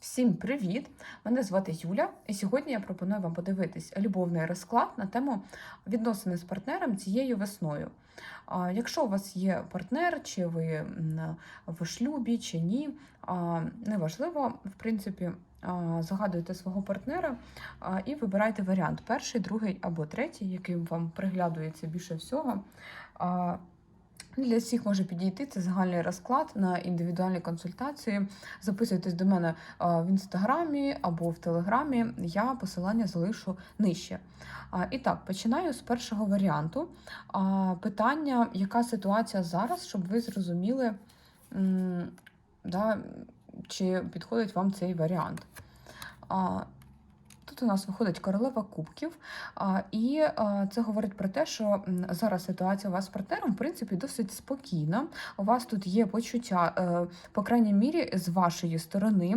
Всім привіт! Мене звати Юля, і сьогодні я пропоную вам подивитись любовний розклад на тему відносини з партнером цією весною. Якщо у вас є партнер, чи ви в шлюбі, чи ні, неважливо, в принципі, а, загадуєте свого партнера і вибирайте варіант: перший, другий або третій, який вам приглядується більше всього. Для всіх може підійти це загальний розклад на індивідуальні консультації. Записуйтесь до мене в інстаграмі або в телеграмі. Я посилання залишу нижче. І так, починаю з першого варіанту. Питання, яка ситуація зараз, щоб ви зрозуміли, да, чи підходить вам цей варіант. У нас виходить королева кубків, і це говорить про те, що зараз ситуація у вас з партнером в принципі досить спокійна. У вас тут є почуття, е, по крайній мірі, з вашої сторони,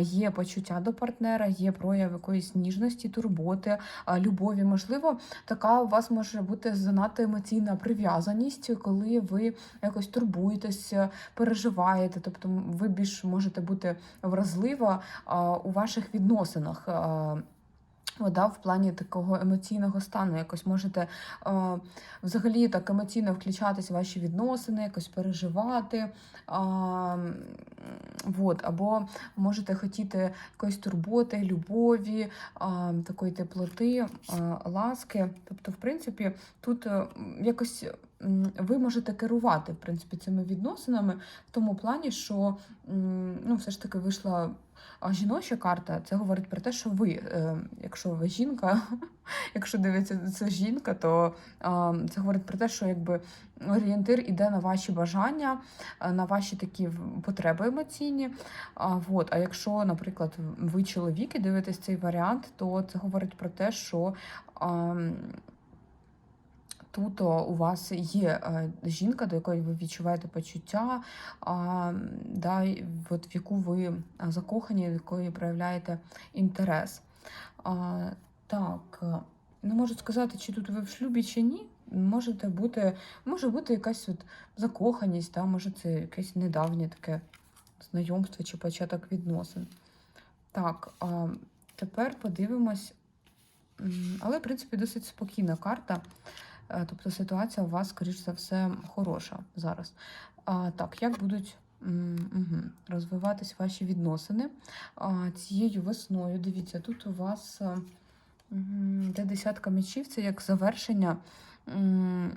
є почуття до партнера, є прояв якоїсь ніжності, турботи, любові. Можливо, така у вас може бути занадто емоційна прив'язаність, коли ви якось турбуєтесь, переживаєте, тобто ви більш можете бути вразлива у ваших відносинах. А, Вода в плані такого емоційного стану. Якось можете е, взагалі так емоційно включатись в ваші відносини, якось переживати. Е, вот, або можете хотіти якоїсь турботи, любові, е, такої теплоти, е, ласки. Тобто, в принципі, тут е, якось ви можете керувати в принципі, цими відносинами в тому плані, що ну, все ж таки вийшла. Жіноча карта це говорить про те, що ви, е, якщо ви жінка, якщо дивиться це жінка, то це говорить про те, що якби орієнтир іде на ваші бажання, е, на ваші такі потреби емоційні. А, вот. а якщо, наприклад, ви чоловік і дивитесь цей варіант, то це говорить про те, що. Тут у вас є е, жінка, до якої ви відчуваєте почуття, да, от в яку ви закохані, в якої проявляєте інтерес. Так, е, не можу сказати, чи тут ви в шлюбі, чи ні. Можете бути, може бути якась от закоханість, да, може це якесь недавнє таке знайомство чи початок відносин. Так, тепер подивимось. Але, в принципі, досить спокійна карта. Е, Тобто ситуація у вас, скоріш за все, хороша зараз. А, так, як будуть мгм, розвиватись ваші відносини а, цією весною? Дивіться, тут у вас е, де десятка мечів, це як завершення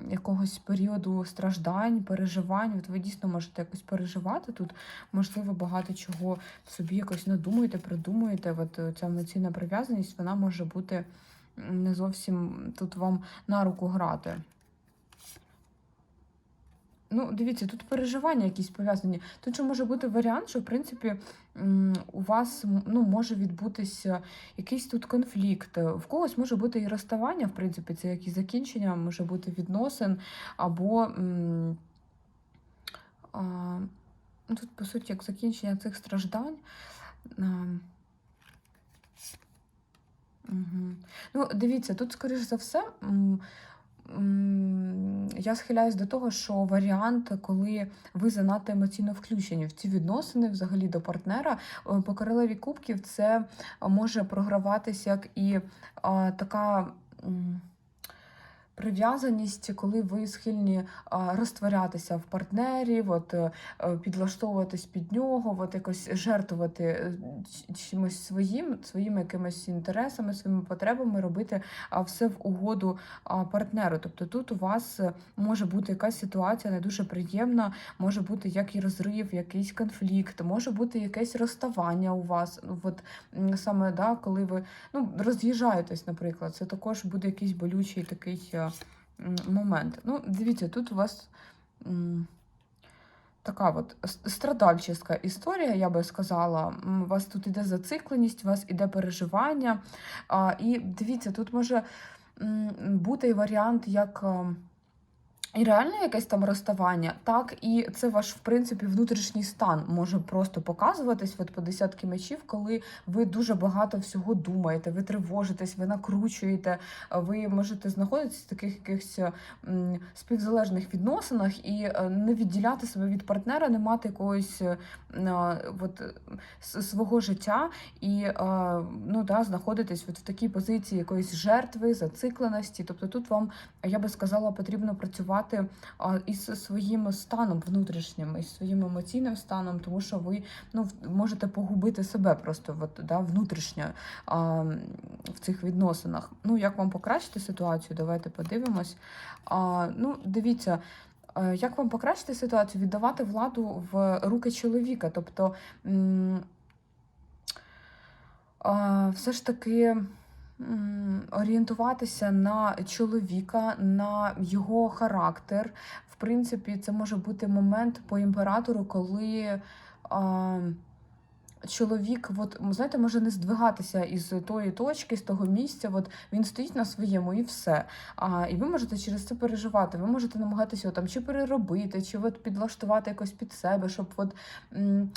якогось періоду страждань, переживань. От ви дійсно можете якось переживати тут, можливо, багато чого собі якось надумуєте, придумуєте. От е, ця емоційна прив'язаність, вона може бути не зовсім тут вам на руку грати. Ну, дивіться, тут переживання якісь пов'язані. Тут же може бути варіант, що в принципі у вас ну, може відбутися якийсь тут конфлікт. В когось може бути і розставання, в принципі, це як і закінчення, може бути відносин, або а, ну, тут, по суті, як закінчення цих страждань. Ну, дивіться, тут, скоріш за все, я схиляюсь до того, що варіант, коли ви занадто емоційно включені в ці відносини, взагалі до партнера, е, по королеві кубків це може програватися як і така. Прив'язаність, коли ви схильні розтворятися в партнері, от, е, е, підлаштовуватись під нього, от якось жертвувати е, чимось своїм, своїми якимись інтересами, своїми потребами, робити все в угоду партнеру. Тобто тут у вас е, може бути якась ситуація не дуже приємна, може бути як і розрив, якийсь конфлікт, може бути якесь розставання у вас. Ну, От саме да, коли ви ну, роз'їжджаєтесь, наприклад, це також буде якийсь болючий такий момент. Ну, дивіться, тут у вас. Така от страдальчиська історія, я би сказала. У вас тут іде зацикленість, у вас іде переживання. І дивіться, тут може бути варіант, як. І реально якесь там розставання, так і це ваш, в принципі, внутрішній стан може просто показуватись от по десятки мечів, коли ви дуже багато всього думаєте, ви тривожитесь, ви накручуєте, ви можете знаходитися в таких якихось співзалежних відносинах і е, не відділяти себе від партнера, не мати якогось е, от, свого життя. І ну, да, знаходитись от в такій позиції якоїсь жертви, зацикленості. Тобто тут вам я би сказала, потрібно працювати а, із своїм станом внутрішнім, із своїм емоційним станом, тому що ви ну, можете погубити себе просто от, да, внутрішньо а, в цих відносинах. Ну, як вам покращити ситуацію? Давайте подивимось. А, ну, дивіться. е, Як вам покращити ситуацію? Віддавати владу в руки чоловіка. Тобто все ж таки орієнтуватися на чоловіка, на його характер. В принципі, це може бути момент по імператору, коли. А, Чоловік, от знаєте, може не здвигатися із тої точки, з того місця. От він стоїть на своєму і все. А і ви можете через це переживати. Ви можете намагатися його там чи переробити, чи от підлаштувати якось під себе, щоб от. м,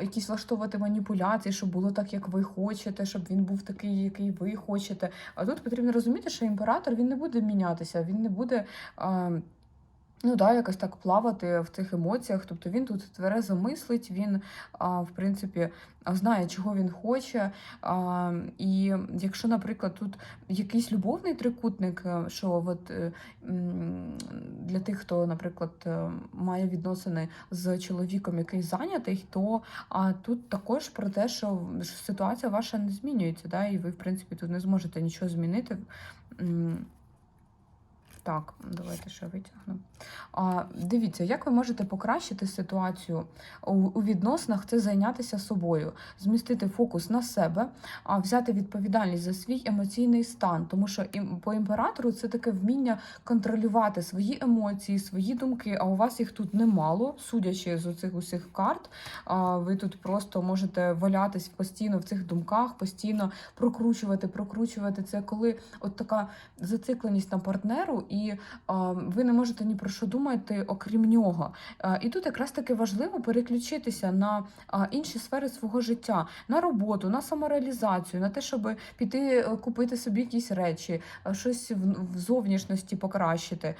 Якісь влаштовувати маніпуляції, щоб було так, як ви хочете, щоб він був такий, який ви хочете. А тут потрібно розуміти, що імператор він не буде мінятися, він не буде. А, Ну да, якось так плавати в цих емоціях. Тобто він тут тверезо мислить, він, а, в принципі, знає, чого він хоче. А, і якщо, наприклад, тут якийсь любовний трикутник, е, що от, е, для тих, хто, наприклад, е, має відносини з чоловіком, який зайнятий, то а, тут також про те, що ситуація ваша не змінюється, да, і ви, в принципі, тут не зможете нічого змінити. Так, давайте ще витягну. А, дивіться, як ви можете покращити ситуацію у, відносинах, це зайнятися собою, змістити фокус на себе, а взяти відповідальність за свій емоційний стан. Тому що по імператору це таке вміння контролювати свої емоції, свої думки. А у вас їх тут немало, судячи з оцих усіх карт. А, ви тут просто можете валятись постійно в цих думках, постійно прокручувати, прокручувати це, коли от така зацикленість на партнеру, і а, ви не можете ні про що думати, окрім нього. А, і тут якраз таки важливо переключитися на інші сфери свого життя, на роботу, на самореалізацію, на те, щоб піти е, купити собі якісь речі, а, щось в, зовнішності покращити,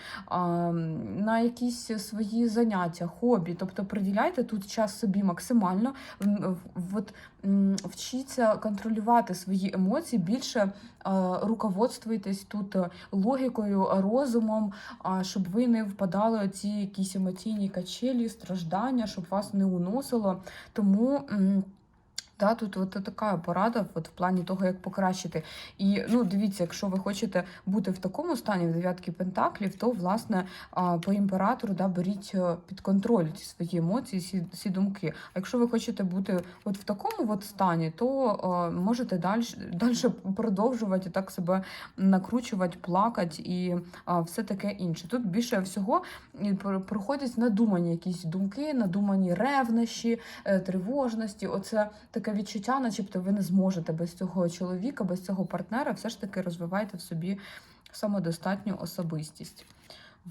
на якісь свої заняття, хобі. Тобто приділяйте тут час собі максимально. От вчіться контролювати свої емоції більше е, руководствуйтесь тут е, логікою, е, розумом, щоб ви не впадали ці якісь емоційні качелі, страждання, щоб вас не уносило. Тому. Да, тут от така порада от в плані того, як покращити. І ну, дивіться, якщо ви хочете бути в такому стані в дев'ятки пентаклів, то власне по імператору да, беріть е, під контроль ці свої емоції, ці, ці думки. А якщо ви хочете бути от в такому от стані, то е, можете далі, продовжувати так себе накручувати, плакати і все таке інше. Тут більше всього про- проходять надумані якісь думки, надумані ревнощі, е, тривожності. Оце таке відчуття, начебто ви не зможете без цього чоловіка, без цього партнера, все ж таки розвивайте в собі самодостатню особистість.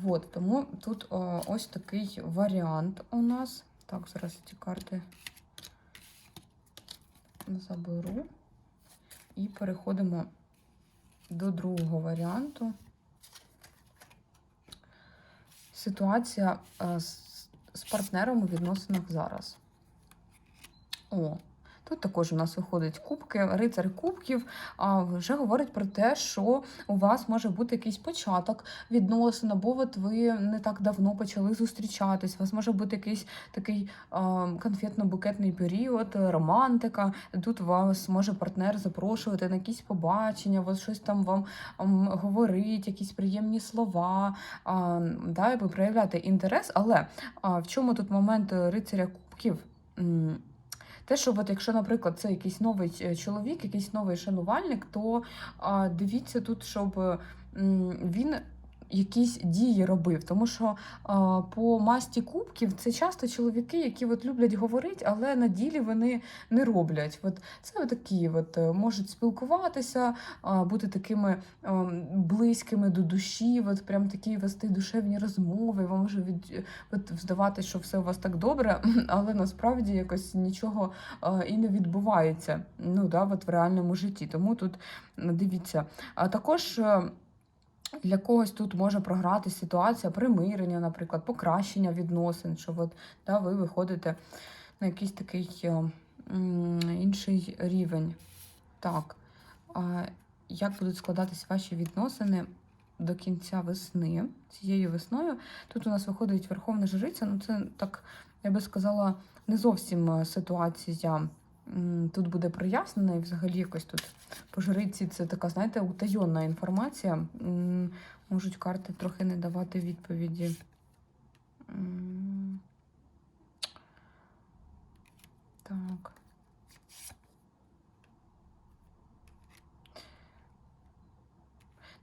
От, тому тут о, ось такий варіант у нас. Так, зараз ці карти заберу. І переходимо до другого варіанту. Ситуація е, з партнером у відносинах зараз. О, тут також у нас виходить кубки, рицар кубків, а вже говорить про те, що у вас може бути якийсь початок відносин, або от ви не так давно почали зустрічатись. У вас може бути якийсь такий конфетно-букетний період, романтика. Тут вас може партнер запрошувати на якісь побачення, от щось там вам говорить, якісь приємні слова, да, і ви інтерес. Але в чому тут момент е, рицаря кубків? Те, що от якщо, наприклад, це якийсь новий е, чоловік, якийсь новий шанувальник, то дивіться тут, щоб він якісь дії робив. Тому що а, по масті кубків це часто чоловіки, які от люблять говорити, але на ділі вони не роблять. От це такі от, е, можуть спілкуватися, а, бути такими а, близькими до душі, от прям такі вести душевні розмови. Вам може від от, здавати, що все у вас так добре, але насправді якось нічого а, і не відбувається. Ну да, от в реальному житті. Тому тут дивіться. А також. Для когось тут може програти ситуація примирення, наприклад, покращення відносин, що от, да, ви виходите на якийсь такий е, м, інший рівень. Так, а як будуть складатись ваші відносини до кінця весни, цією весною? Тут у нас виходить Верховна Жриця, ну це так, я би сказала, не зовсім е, ситуація. Тут буде прояснена, і взагалі якось тут по жриці це така, знаєте, утайонна інформація. Можуть карти трохи не давати відповіді. Так.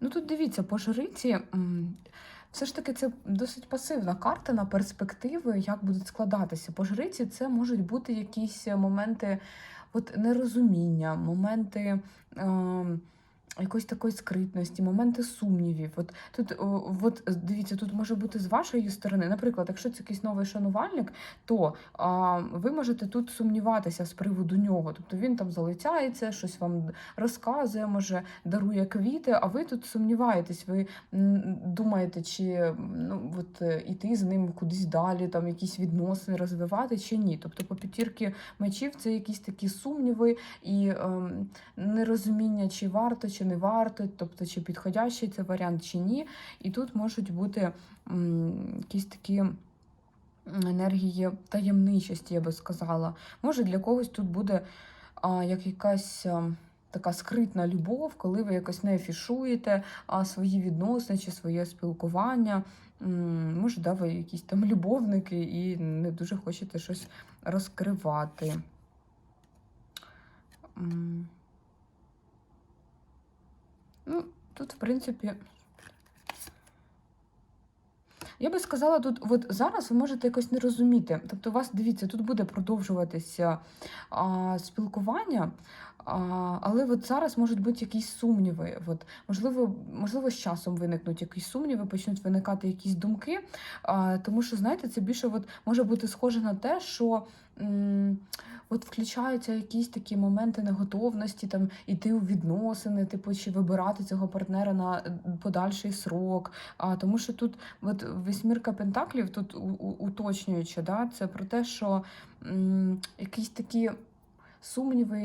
Ну тут дивіться, по жриці. Все ж таки, це досить пасивна карта на перспективи, як будуть складатися. По жриці це можуть бути якісь моменти от, нерозуміння, моменти е, якоїсь такої скритності, моменти сумнівів. От тут, от дивіться, тут може бути з вашої сторони. Наприклад, якщо це якийсь новий шанувальник, то а, ви можете тут сумніватися з приводу нього. Тобто він там залицяється, щось вам розказує, може дарує квіти, а ви тут сумніваєтесь. Ви думаєте, чи ну от е, іти з ним кудись далі, там якісь відносини розвивати, чи ні. Тобто по п'ятірки мечів це якісь такі сумніви і ем, нерозуміння, чи варто, чи не варто, тобто чи підходящий це варіант, чи ні. І тут можуть бути м, якісь такі. Енергії таємничості, я би сказала. Може, для когось тут буде а, як якась а, така скритна любов, коли ви якось не афішуєте а, свої відносини чи своє спілкування. М, Може, да, ви якісь там любовники і не дуже хочете щось розкривати. М. Ну, тут, в принципі. Я би сказала, тут от зараз ви можете якось не розуміти. Тобто, у вас дивіться, тут буде продовжуватися а, спілкування, а, але от зараз можуть бути якісь сумніви. От, можливо, можливо, з часом виникнуть якісь сумніви, почнуть виникати якісь думки. А, тому що, знаєте, це більше от, може бути схоже на те, що. м, От включаються якісь такі моменти неготовності, там іти у відносини, типу, чи вибирати цього партнера на е, подальший срок. А тому що тут От вісьмірка пентаклів, тут уточнюючи, да, це про те, що м, якісь такі сумніви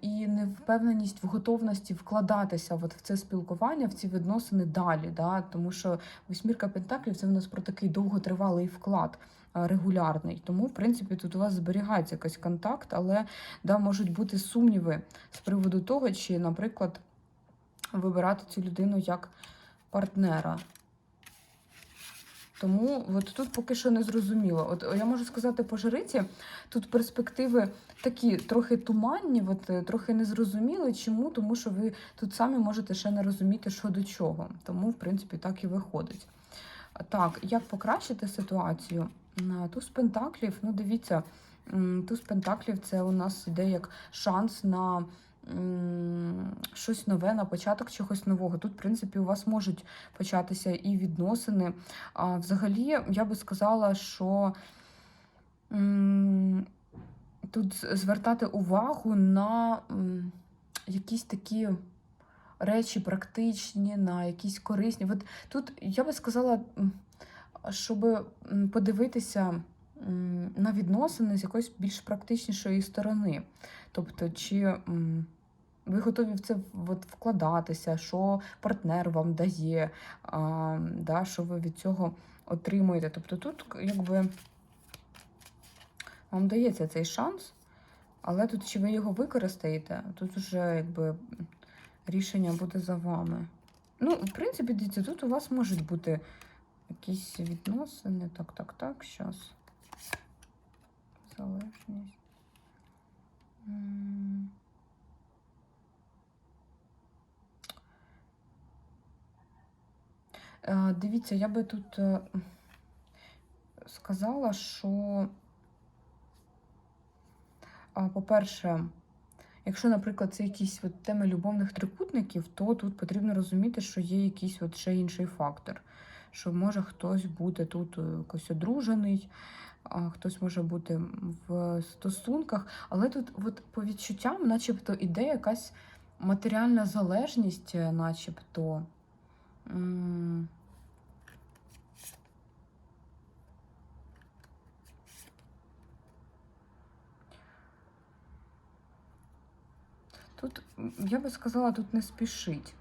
і, невпевненість в готовності вкладатися от в це спілкування, в ці відносини далі. Да, тому що вісьмірка пентаклів це в нас про такий довготривалий вклад. А, Регулярний, тому в принципі тут у вас зберігається якийсь контакт, але да, можуть бути сумніви з приводу того, чи, наприклад, вибирати цю людину як партнера. Тому от тут поки що не зрозуміло. От я можу сказати по жриці, тут перспективи такі трохи туманні, от, е, трохи незрозуміли. Чому? Тому що ви тут самі можете ще не розуміти, що до чого. Тому, в принципі, так і виходить. Так, як покращити ситуацію? Туз Пентаклів, ну дивіться, туз Пентаклів це у нас іде як шанс на щось нове, на початок чогось нового. Тут, в принципі, у вас можуть початися і відносини. А взагалі, я би сказала, що тут звертати увагу на якісь такі речі практичні, на якісь корисні. От тут я би сказала, щоб подивитися на відносини з якоїсь більш практичнішої сторони. Тобто, чи ви готові в це от, вкладатися, що партнер вам дає, а, да, що ви від цього отримуєте. Тобто тут якби вам дається цей шанс, але тут чи ви його використаєте, тут вже якби рішення буде за вами. Ну, в принципі, дивіться, тут у вас можуть бути якісь відносини. Так, так, так, щас. Залежність. Е, Дивіться, я би тут е, сказала, що, по-перше, якщо, наприклад, це якісь от теми любовних трикутників, то тут потрібно розуміти, що є якийсь от ще інший фактор. Що може хтось бути тут е, якось одружений, хтось може бути в стосунках, але тут от по відчуттям, начебто, іде якась матеріальна залежність, е, начебто. Тут, я би сказала, тут не спішить.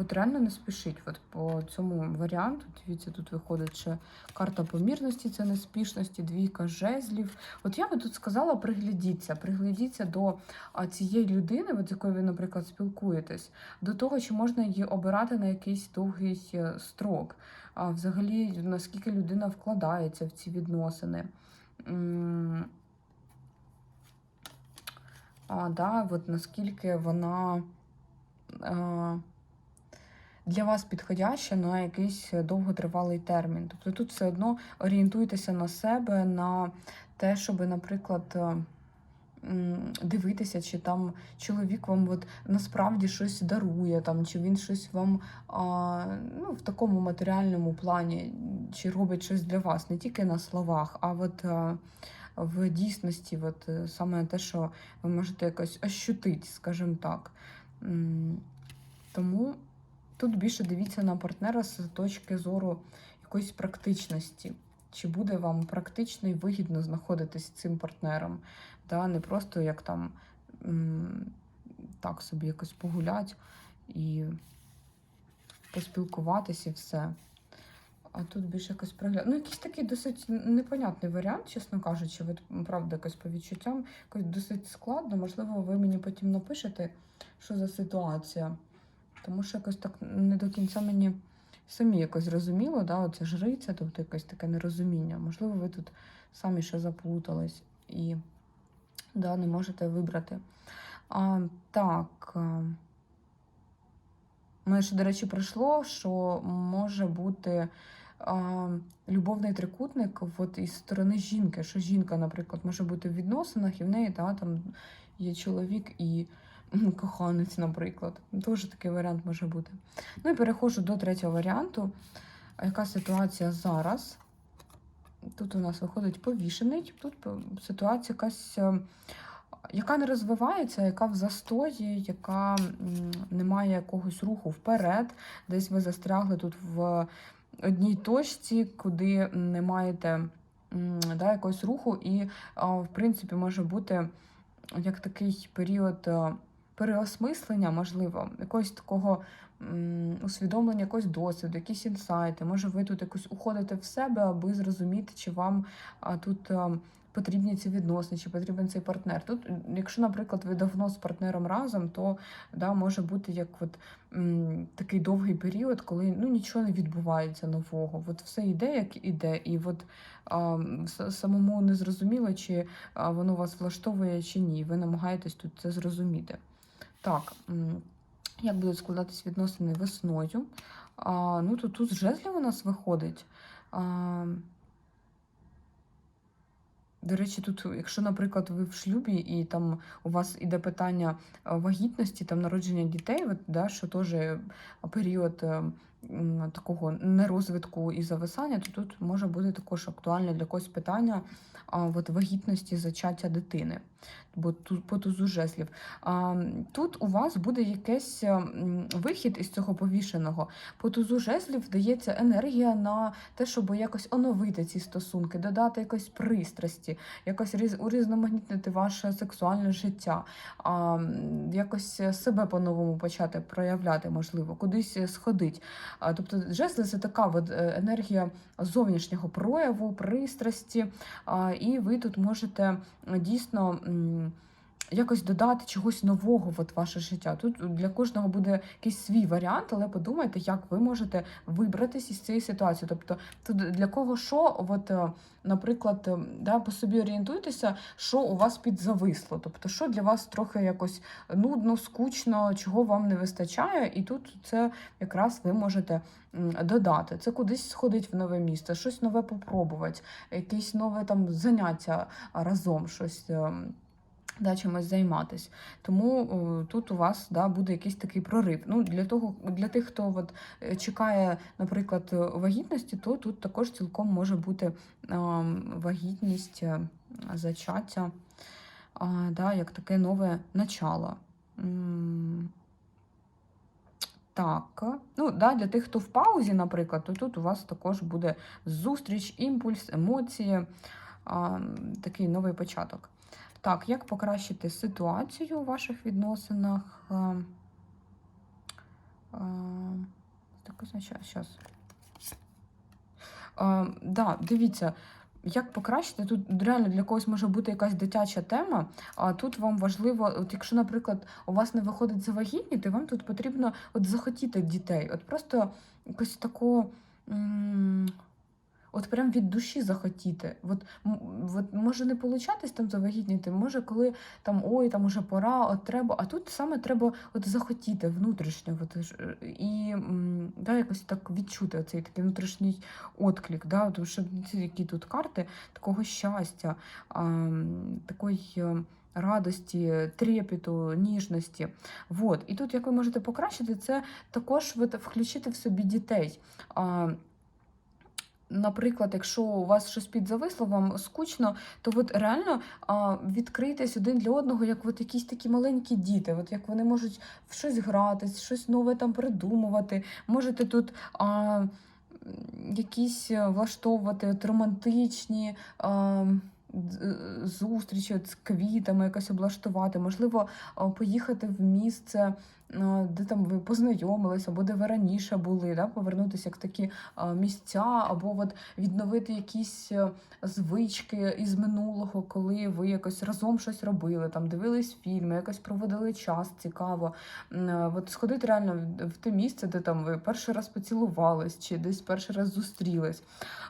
От реально не спішить. От по цьому варіанту, дивіться, тут виходить ще карта помірності, це неспішності, двійка жезлів. От я би тут сказала, приглядіться, приглядіться до цієї людини, от з якою ви, наприклад, спілкуєтесь, до того, чи можна її обирати на якийсь довгий е, строк. А взагалі, наскільки людина вкладається в ці відносини. А, да, от наскільки вона е, для вас підходяща на якийсь довготривалий термін. Тобто тут все одно орієнтуйтеся на себе, на те, щоб, наприклад, е, дивитися, чи там чоловік вам от насправді щось дарує, там, чи він щось вам а, ну, в такому матеріальному плані, чи робить щось для вас, не тільки на словах, а от. е, в дійсності, от е, саме те, що ви можете якось ощутити, скажімо так. Тому тут більше дивіться на партнера з точки зору якоїсь практичності. Чи буде вам практично і вигідно знаходитись з цим партнером? Да? Не просто як там так собі якось погулять і поспілкуватись і все. А тут більше якось пригляд. Ну, якийсь такий досить непонятний варіант, чесно кажучи. От, правда, якось по відчуттям, якось досить складно. Можливо, ви мені потім напишете, що за ситуація. Тому що якось так не до кінця мені самі якось зрозуміло, да, оце жриця, тобто якесь таке нерозуміння. Можливо, ви тут самі ще заплутались і да, не можете вибрати. А, так. Мене ще, до речі, прийшло, що може бути а, любовний трикутник от із сторони жінки. Що жінка, наприклад, може бути в відносинах, і в неї та, там є чоловік і коханець, наприклад. Теж такий варіант може бути. Ну і переходжу до третього варіанту. Яка ситуація зараз? Тут у нас виходить повішений, тут ситуація якась. е, яка не розвивається, яка в застої, яка не має якогось руху вперед, десь ви застрягли тут в одній точці, куди не маєте да, якогось руху, і, в принципі, може бути як такий період е, переосмислення, можливо, якогось такого усвідомлення якогось досвіду, якісь інсайти. Може, ви тут якось уходите в себе, аби зрозуміти, чи вам тут. потрібні ці відносини, чи потрібен цей партнер. Тут, якщо, наприклад, ви давно з партнером разом, то да, може бути як от, м, такий довгий період, коли ну, нічого не відбувається нового. От все йде, як іде, і от а, самому не зрозуміло, чи воно вас влаштовує, чи ні. Ви намагаєтесь тут це зрозуміти. Так, як будуть складатись відносини весною? А, ну, то тут з жезлів у нас виходить. А, до речі, тут, якщо, наприклад, ви в шлюбі і там у вас іде питання вагітності, там народження дітей, от, да, що теж період е, такого нерозвитку і зависання, то тут може бути також актуальне для когось питання а, от, вагітності зачаття дитини, бо тут по тузу жезлів. А, тут у вас буде якийсь вихід із цього повішеного. По тузу жезлів дається енергія на те, щоб якось оновити ці стосунки, додати якось пристрасті, якось різ- урізноманітнити ваше сексуальне життя, а, якось себе по-новому почати проявляти, можливо, кудись сходить. Тобто жезли це така е, енергія зовнішнього прояву, пристрасті, і ви тут можете дійсно. Якось додати чогось нового в ваше життя. Тут для кожного буде якийсь свій варіант, але подумайте, як ви можете вибратися із цієї ситуації. Тобто, тут для кого що, от, е, наприклад, да, по собі орієнтуйтеся, що у вас підзависло. Тобто, що для вас трохи якось нудно, скучно, чого вам не вистачає, і тут це якраз ви можете додати. Це кудись сходить в нове місце, щось нове попробувати, якесь нове там заняття разом, щось. Да, чимось займатися. Тому о, тут у вас да, буде якийсь такий прорив. Ну, для, того, для тих, хто от, е, чекає, наприклад, е, вагітності, то тут також цілком може бути е, вагітність, е, зачаття, а, да, як таке нове начало. Так, ну да, для тих, хто в паузі, наприклад, то тут у вас також буде зустріч, імпульс, емоції, а, такий новий початок. Так, як покращити ситуацію у ваших відносинах? А, а, Так, зараз. Да, дивіться, як покращити, тут реально для когось може бути якась дитяча тема, а тут вам важливо, от якщо, наприклад, у вас не виходить завагітніти, вам тут потрібно от захотіти дітей. От просто якось тако. От прям від душі захотіти. От, от може не получатись там завагітніти, може, коли там ой, там уже пора, от треба. А тут саме треба от захотіти внутрішньо. От, і да, якось так відчути цей такий внутрішній отклик. Да, тому що які тут карти такого щастя, а, такої. е, Радості, трепету, ніжності. Вот. І тут, як ви можете покращити, це також включити в собі дітей. Наприклад, якщо у вас щось підзависло, вам скучно, то от реально а, відкрийтесь один для одного, як от якісь такі маленькі діти, от як вони можуть в щось гратись, щось нове там придумувати. Можете тут а, якісь е, влаштовувати от романтичні. А, Зустрічі от з квітами якось облаштувати, можливо, поїхати в місце, де там ви познайомилися, або де ви раніше були, да? повернутися як такі а, місця, або от відновити якісь е, звички із минулого, коли ви якось разом щось робили, там дивились фільми, якось проводили час цікаво. Е, От сходити реально в- те місце, де там ви перший раз поцілувались, чи десь перший раз зустрілись.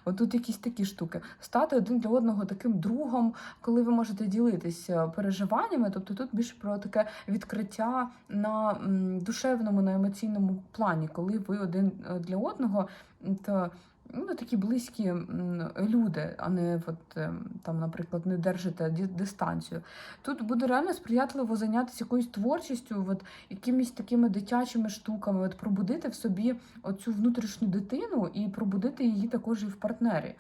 От тут якісь такі штуки. Стати один для одного таким другом, коли ви можете ділитися переживаннями. Тобто тут більше про таке відкриття на душевному, на емоційному плані, коли ви один е, для одного. То ну, такі близькі люди, а не от, ем, там, наприклад, не держите дистанцію. Тут буде реально сприятливо зайнятися якоюсь творчістю, от, якимись такими дитячими штуками, от, пробудити в собі оцю внутрішню дитину і пробудити її також і в партнері.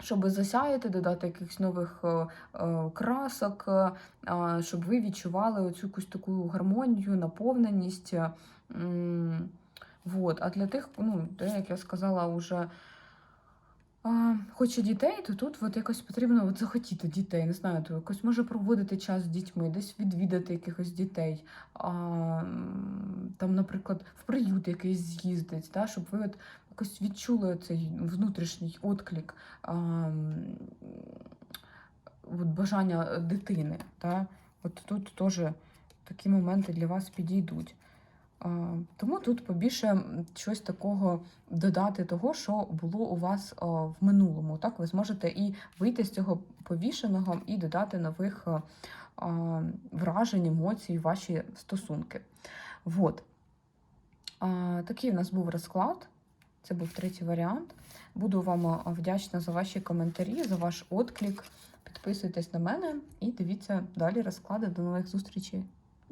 Щоб засяяти, додати якихось нових е, е, красок, е, щоб ви відчували оцю якусь таку гармонію, наповненість. Вот. А для тих, ну, де, як я сказала, уже хоче дітей, то тут от якось потрібно от захотіти дітей. Не знаю, то якось може проводити час з дітьми, десь відвідати якихось дітей. А, там, наприклад, в приют якийсь з'їздить, да, щоб ви от якось відчули цей внутрішній отклик. А, от бажання дитини. Та? От тут теж такі моменти для вас підійдуть. Тому тут побільше щось такого додати того, що було у вас в минулому. Так, ви зможете і вийти з цього повішеного і додати нових вражень, емоцій, ваші стосунки. Вот. А, Такий в нас був розклад. Це був третій варіант. Буду вам вдячна за ваші коментарі, за ваш отклик. Підписуйтесь на мене і дивіться далі розклади. До нових зустрічей.